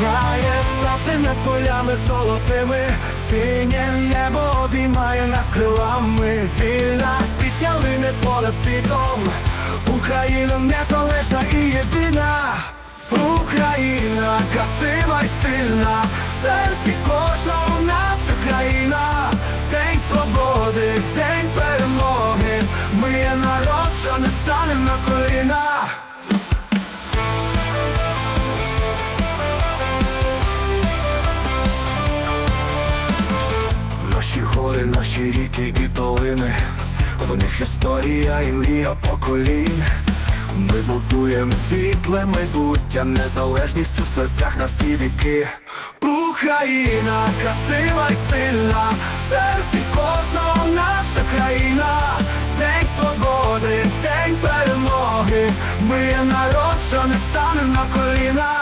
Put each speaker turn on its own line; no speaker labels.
сяє сати над полями золотими, синє небо обіймає нас крилами. Вільна пісня лине понад світом. Україна незалежна і єдина. Україна красива й сильна, в серці кожного Наші наші ріки і долини, в них історія і мрія поколінь. Ми будуємо світле майбуття, незалежність у серцях на всі віки. Україна красива й сильна, в серці кожного наша країна, День свободи, день перемоги. Ми є народ, що не стане на коліна.